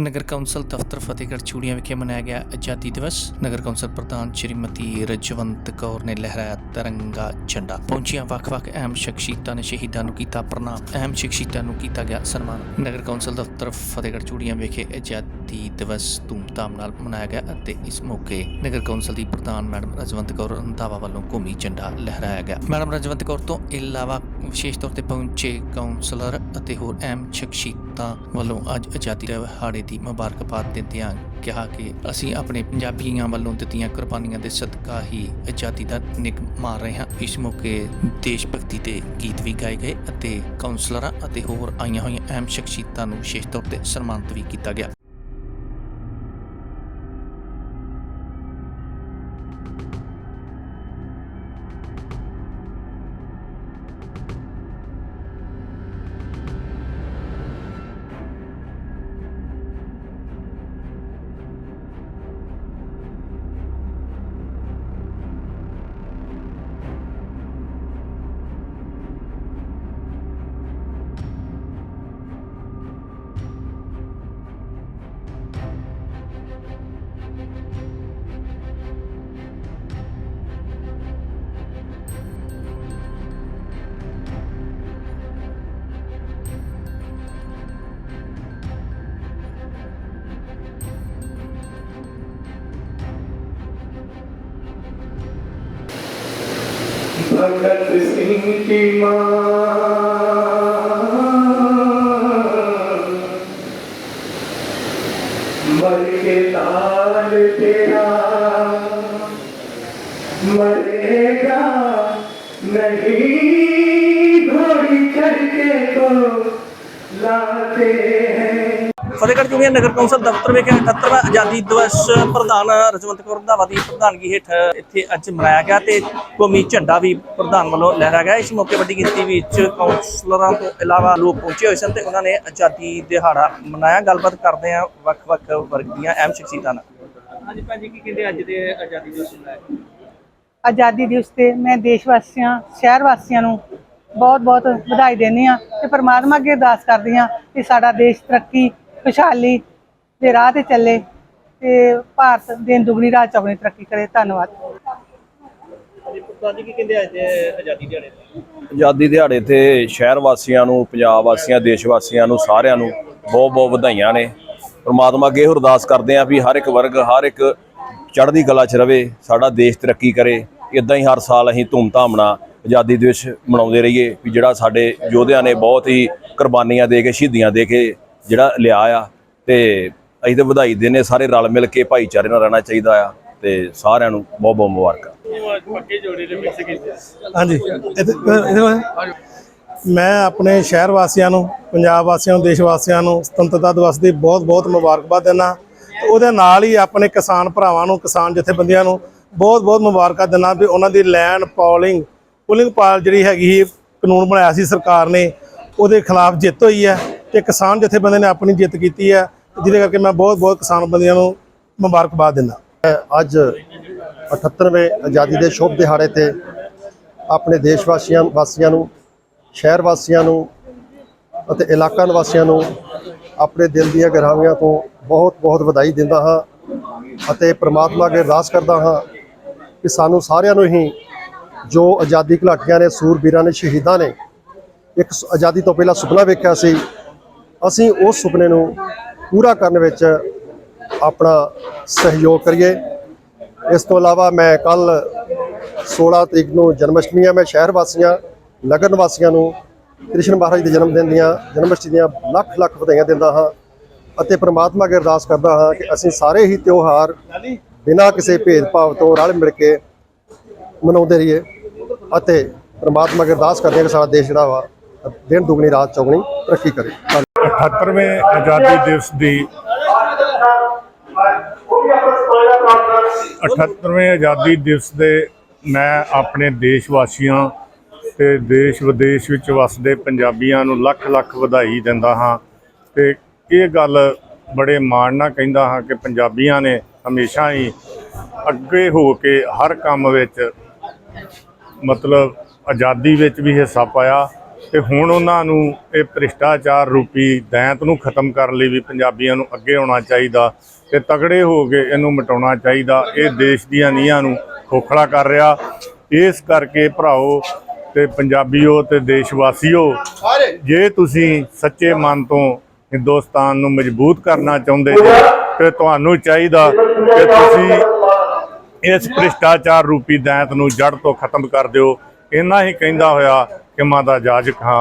ਨਗਰ council ਦਫ਼ਤਰ ਫਤਿਹਗੜ੍ਹ ਚੂੜੀਆਂ ਵਿਖੇ ਮਨਾਇਆ ਗਿਆ ਆਜ਼ਾਦੀ ਦਿਵਸ। ਨਗਰ ਕੌਂਸਲ ਪ੍ਰਧਾਨ ਸ਼੍ਰੀਮਤੀ ਰਜਵੰਤ ਕੌਰ ਨੇ ਲਹਿਰਾਇਆ ਤਿਰੰਗਾ ਝੰਡਾ। ਪਹੁੰਚੀਆਂ ਵੱਖ-ਵੱਖ ਅਹਿਮ ਸ਼ਖਸੀਅਤਾਂ ਨੇ ਸ਼ਹੀਦਾਂ ਨੂੰ ਕੀਤਾ ਪ੍ਰਣਾਮ। ਅਹਿਮ ਸ਼ਖਸੀਅਤਾਂ ਨੂੰ ਕੀਤਾ ਗਿਆ ਸਨਮਾਨ। ਨਗਰ ਕੌਂਸਲ ਦਫ਼ਤਰ ਫਤਿਹਗੜ੍ਹ ਚੂੜੀਆਂ ਵਿਖੇ ਆਜ਼ਾਦੀ ਦਿਵਸ ਧੂਮਧਾਮ ਨਾਲ ਮਨਾਇਆ ਗਿਆ ਅਤੇ ਇਸ ਮੌਕੇ ਨਗਰ ਕੌਂਸਲ ਦੀ ਪ੍ਰਧਾਨ ਮੈਡਮ ਰਜਵੰਤ ਕੌਰ ਰੰਧਾਵਾ ਵੱਲੋਂ ਕੌਮੀ ਝੰਡਾ ਲਹਿਰਾਇਆ ਗਿਆ। ਮੈਡਮ ਰਜਵੰਤ ਕੌਰ ਤੋਂ ਇਲਾਵਾ ਵਿਸ਼ੇਸ਼ ਤੌਰ ਤੇ ਪਹੁੰਚੇ ਕਾਉਂਸਲਰ ਅਤੇ ਹੋਰ ਅਹਿਮ ਸ਼ਖਸੀਅਤਾਂ ਵੱਲੋਂ ਅੱਜ ਆਜ਼ਾਦੀ ਦਿਹਾੜੇ ਦੀ ਮੁਬਾਰਕਬਾਦ ਦਿੰਦਿਆਂ ਕਿਹਾ ਕਿ ਅਸੀਂ ਆਪਣੇ ਪੰਜਾਬੀਆਂ ਵੱਲੋਂ ਦਿੱਤੀਆਂ ਕੁਰਬਾਨੀਆਂ ਦੇ ਸਦਕਾ ਹੀ ਆਜ਼ਾਦੀ ਦਾ ਨਿਕ ਮਾਰ ਰਹੇ ਹਾਂ। ਇਸ ਮੌਕੇ ਦੇਸ਼ ਭਗਤੀ ਦੇ ਗੀਤ ਵੀ ਗਾਏ ਗਏ ਅਤੇ ਕਾਉਂਸਲਰਾਂ ਅਤੇ ਹੋਰ ਆਈਆਂ ਹੋਈਆਂ ਅਹਿਮ ਸ਼ਖਸੀਅਤਾਂ ਨੂੰ ਵਿਸ਼ੇਸ਼ ਤੌਰ ਤੇ ਸਨਮਾਨਿਤ ਵੀ ਕੀਤਾ ਗਿਆ। भगत सिंह की मर के ताल तेरा मरेगा नहीं घोड़ी चढ़ के तो लाते हैं। ਫਤਿਹਗੜ੍ਹ ਚੂੜੀਆਂ ਨਗਰ ਕੌਂਸਲ ਦਫ਼ਤਰ ਵਿਖੇ 78ਵਾਂ ਆਜ਼ਾਦੀ ਦਿਵਸ ਪ੍ਰਧਾਨ ਰਜਵੰਤ ਕੌਰ ਰੰਧਾਵਾ ਦੀ ਪ੍ਰਧਾਨਗੀ ਹੇਠ ਇੱਥੇ ਅੱਜ ਮਨਾਇਆ ਗਿਆ ਤੇ ਕੌਮੀ ਝੰਡਾ ਵੀ ਪ੍ਰਧਾਨ ਵੱਲੋਂ ਲਹਿਰਾਇਆ ਗਿਆ। ਇਸ ਮੌਕੇ ਵੱਡੀ ਗਿਣਤੀ ਵਿੱਚ ਕਾਉਂਸਲਰਾਂ ਤੋਂ ਇਲਾਵਾ ਲੋਕ ਪਹੁੰਚੇ ਹੋਏ ਸਨ ਤੇ ਉਹਨਾਂ ਨੇ ਆਜ਼ਾਦੀ ਦਿਹਾੜਾ ਮਨਾਇਆ। ਗੱਲਬਾਤ ਕਰਦੇ ਆ ਵੱਖ-ਵੱਖ ਵਰਗ ਦੀਆਂ। ਅਹਿਮ ਸ਼ਖਸੀਅਤਾਂ ਨਾਲ ਹਾਂਜੀ ਭਾਜੀ ਕੀ ਕਹਿੰਦੇ ਅੱਜ ਦੇ ਆਜ਼ਾਦੀ ਦਿਵਸ ਮਨਾਇਆ ਆਜ਼ਾਦੀ ਦਿਵਸ ਤੇ ਮੈਂ ਦੇਸ਼ ਵਾਸੀਆਂ ਸ਼ਹਿਰ ਵਾਸੀਆਂ ਨੂੰ ਬਹੁਤ ਬਹੁਤ ਵਧਾਈ ਦਿੰਦੀ ਆ ਤੇ ਪਰਮਾਤਮਾ ਅੱਗੇ ਅਰਦਾਸ ਕਰਦੀ ਆ ਕਿ ਸਾਡਾ ਦੇਸ਼ ਤਰੱਕੀ ਖੁਸ਼ਹਾਲੀ ਦੇ ਰਾਹ ਤੇ ਚੱਲੇ ਤੇ ਭਾਰਤ ਦਿਨ ਦੁਗਣੀ ਰਾਤ ਚੌਗਣੀ ਤਰੱਕੀ ਕਰੇ। ਧੰਨਵਾਦ। ਕੀ ਕਹਿੰਦੇ ਅੱਜ ਦੇ ਆਜ਼ਾਦੀ ਦਿਹਾੜੇ ਤੇ? ਆਜ਼ਾਦੀ ਦਿਹਾੜੇ ਤੇ ਸ਼ਹਿਰ ਵਾਸੀਆਂ ਨੂੰ ਪੰਜਾਬ ਵਾਸੀਆਂ ਦੇਸ਼ ਵਾਸੀਆਂ ਨੂੰ ਸਾਰਿਆਂ ਨੂੰ ਬਹੁਤ ਬਹੁਤ ਵਧਾਈਆਂ ਨੇ। ਪ੍ਰਮਾਤਮਾ ਅੱਗੇ ਅਰਦਾਸ ਕਰਦੇ ਆਂ ਵੀ ਹਰ ਇੱਕ ਵਰਗ ਹਰ ਇੱਕ ਚੜ੍ਹਦੀ ਕਲਾ 'ਚ ਰਵੇ ਸਾਡਾ ਦੇਸ਼ ਤਰੱਕੀ ਕਰੇ। ਇਦਾਂ ਹੀ ਹਰ ਸਾਲ ਅਸੀਂ ਧੂਮਧਾਮ ਨਾਲ ਆਜ਼ਾਦੀ ਦਿਵਸ ਮਨਾਉਂਦੇ ਰਹੀਏ ਵੀ ਜਿਹੜਾ ਸਾਡੇ ਯੋਧਿਆਂ ਨੇ ਬਹੁਤ ਹੀ ਕੁਰਬਾਨੀਆਂ ਦੇ ਕੇ ਸ਼ਹੀਦੀਆਂ ਦੇ ਕੇ ਜਿਹੜਾ ਲਿਆ ਆ ਤੇ ਅਸੀਂ ਤੇ ਵਧਾਈ ਦਿੰਦੇ ਸਾਰੇ ਰਲ ਮਿਲ ਕੇ ਭਾਈਚਾਰੇ ਨਾਲ ਰਹਿਣਾ ਚਾਹੀਦਾ ਆ ਤੇ ਸਾਰਿਆਂ ਨੂੰ ਬਹੁਤ ਬਹੁਤ ਮੁਬਾਰਕਾਂ। ਪੱਕੇ ਜੋੜੇ ਦੇ ਮਿਕਸ ਕੀਤੇ ਹਾਂਜੀ ਮੈਂ ਆਪਣੇ ਸ਼ਹਿਰ ਵਾਸੀਆਂ ਨੂੰ, ਪੰਜਾਬ ਵਾਸੀਆਂ ਨੂੰ, ਦੇਸ਼ ਵਾਸੀਆਂ ਨੂੰ, ਸੁਤੰਤਰਤਾ ਦਿਵਸ ਦੀ ਬਹੁਤ-ਬਹੁਤ ਮੁਬਾਰਕਬਾਦ ਦਿੰਦਾ ਤੇ ਉਹਦੇ ਨਾਲ ਹੀ ਆਪਣੇ ਕਿਸਾਨ ਭਰਾਵਾਂ ਨੂੰ, ਕਿਸਾਨ ਜਥੇਬੰਦੀਆਂ ਨੂੰ ਬਹੁਤ-ਬਹੁਤ ਮੁਬਾਰਕਾਂ ਦਿੰਦਾ ਵੀ ਉਹਨਾਂ ਦੀ ਲੈਂਡ ਪੋਲਿੰਗ, ਪੁਲਿੰਗ ਪਾਲ ਜਿਹੜੀ ਹੈਗੀ ਸੀ, ਕਾਨੂੰਨ ਬਣਾਇਆ ਸੀ ਸਰਕਾਰ ਨੇ, ਉਹਦੇ ਖਿਲਾਫ ਜਿੱਤ ਹੋਈ ਹੈ। ਤੇ ਕਿਸਾਨ ਜਥੇਬੰਦੀਆਂ ਨੇ ਆਪਣੀ ਜਿੱਤ ਕੀਤੀ ਹੈ ਜਿਹਦੇ ਕਰਕੇ ਮੈਂ ਬਹੁਤ-ਬਹੁਤ ਕਿਸਾਨ ਬੰਦੀਆਂ ਨੂੰ ਮੁਬਾਰਕਬਾਦ ਦਿੰਦਾ। ਅੱਜ 78ਵੇਂ ਆਜ਼ਾਦੀ ਦੇ ਸ਼ੁਭ ਦਿਹਾੜੇ ਤੇ ਆਪਣੇ ਦੇਸ਼ ਵਾਸੀਆਂ ਵਾਸੀਆਂ ਨੂੰ, ਸ਼ਹਿਰ ਵਾਸੀਆਂ ਨੂੰ ਅਤੇ ਇਲਾਕਾ ਨਿਵਾਸੀਆਂ ਨੂੰ ਆਪਣੇ ਦਿਲ ਦੀਆਂ ਗਹਿਰਾਈਆਂ ਤੋਂ ਬਹੁਤ-ਬਹੁਤ ਵਧਾਈ ਦਿੰਦਾ ਹਾਂ ਅਤੇ ਪ੍ਰਮਾਤਮਾ ਅੱਗੇ ਅਰਦਾਸ ਕਰਦਾ ਹਾਂ ਕਿ ਸਾਨੂੰ ਸਾਰਿਆਂ ਨੂੰ ਹੀ ਜੋ ਆਜ਼ਾਦੀ ਘੁਲਾਟੀਆਂ ਨੇ, ਸੂਰਬੀਰਾਂ ਨੇ, ਸ਼ਹੀਦਾਂ ਨੇ, ਇੱਕ ਆਜ਼ਾਦੀ ਤੋਂ ਪਹਿਲਾਂ ਸੁਪਨਾ ਵੇਖਿਆ ਸੀ ਅਸੀਂ ਉਸ ਸੁਪਨੇ ਨੂੰ ਪੂਰਾ ਕਰਨ ਵਿੱਚ ਆਪਣਾ ਸਹਿਯੋਗ ਕਰੀਏ। ਇਸ ਤੋਂ ਇਲਾਵਾ ਮੈਂ ਕੱਲ 16 ਤਰੀਕ ਨੂੰ ਜਨਮਸ਼ਟਮੀ ਹੈ ਮੈਂ ਸ਼ਹਿਰ ਵਾਸੀਆਂ, ਨਗਰ ਨਿਵਾਸੀਆਂ ਨੂੰ ਕ੍ਰਿਸ਼ਨ ਮਹਾਰਾਜ ਦੇ ਜਨਮ ਦਿਨ ਦੀਆਂ, ਜਨਮਸ਼ਟਮੀ ਦੀਆਂ ਲੱਖ ਲੱਖ ਵਧਾਈਆਂ ਦਿੰਦਾ ਹਾਂ ਅਤੇ ਪ੍ਰਮਾਤਮਾ ਅੱਗੇ ਅਰਦਾਸ ਕਰਦਾ ਹਾਂ ਕਿ ਅਸੀਂ ਸਾਰੇ ਹੀ ਤਿਉਹਾਰ ਬਿਨਾਂ ਕਿਸੇ ਭੇਦਭਾਵ ਤੋਂ ਰਲ ਮਿਲ ਕੇ ਮਨਾਉਂਦੇ ਰਹੀਏ ਅਤੇ ਪ੍ਰਮਾਤਮਾ ਅੱਗੇ ਅਰਦਾਸ ਕਰਦੇ ਹਾਂ ਕਿ ਸਾਡਾ ਦੇਸ਼ ਜਿਹੜਾ ਵਾ ਦਿਨ ਦੁਗਣੀ, ਰਾਤ ਚੌਗਣੀ ਤਰੱਕੀ ਕਰੇ। ਧੰਨਵਾਦ 78ਵੇਂ ਆਜ਼ਾਦੀ ਦਿਵਸ ਦੀ 78ਵੇਂ ਆਜ਼ਾਦੀ ਦਿਵਸ ਦੇ ਮੈਂ ਆਪਣੇ ਦੇਸ਼ ਵਾਸੀਆਂ ਤੇ ਦੇਸ਼ ਵਿਦੇਸ਼ ਵਿੱਚ ਵਸਦੇ ਪੰਜਾਬੀਆਂ ਨੂੰ ਲੱਖ ਲੱਖ ਵਧਾਈ ਦਿੰਦਾ ਹਾਂ ਤੇ ਇਹ ਗੱਲ ਬੜੇ ਮਾਣ ਨਾਲ ਕਹਿੰਦਾ ਹਾਂ ਕਿ ਪੰਜਾਬੀਆਂ ਨੇ ਹਮੇਸ਼ਾ ਹੀ ਅੱਗੇ ਹੋ ਕੇ ਹਰ ਕੰਮ ਵਿੱਚ ਮਤਲਬ ਆਜ਼ਾਦੀ ਵਿੱਚ ਵੀ ਹਿੱਸਾ ਪਾਇਆ ਤੇ ਹੁਣ ਉਹਨਾਂ ਨੂੰ ਇਹ ਭ੍ਰਿਸ਼ਟਾਚਾਰ ਰੂਪੀ ਦੈਂਤ ਨੂੰ ਖਤਮ ਕਰਨ ਲਈ ਵੀ ਪੰਜਾਬੀਆਂ ਨੂੰ ਅੱਗੇ ਆਉਣਾ ਚਾਹੀਦਾ ਤੇ ਤਗੜੇ ਹੋ ਕੇ ਇਹਨੂੰ ਮਿਟਾਉਣਾ ਚਾਹੀਦਾ। ਇਹ ਦੇਸ਼ ਦੀਆਂ ਨੀਹਾਂ ਨੂੰ ਖੋਖਲਾ ਕਰ ਰਿਹਾ। ਇਸ ਕਰਕੇ ਭਰਾਓ ਤੇ ਪੰਜਾਬੀਓ ਤੇ ਦੇਸ਼ ਵਾਸੀਓ ਜੇ ਤੁਸੀਂ ਸੱਚੇ ਮਨ ਤੋਂ ਹਿੰਦੁਸਤਾਨ ਨੂੰ ਮਜ਼ਬੂਤ ਕਰਨਾ ਚਾਹੁੰਦੇ ਜੇ ਤੇ ਤੁਹਾਨੂੰ ਚਾਹੀਦਾ ਕਿ ਤੁਸੀਂ ਇਸ ਭ੍ਰਿਸ਼ਟਾਚਾਰ ਰੂਪੀ ਦੈਂਤ ਨੂੰ ਜੜ ਤੋਂ ਖਤਮ ਕਰ ਦਿਓ। ਇੰਨਾ ਹੀ ਕਹਿੰਦਾ ਹੋਇਆ ਕਿ ਮਾਤਾ ਜਾਜਕ ਹਾਂ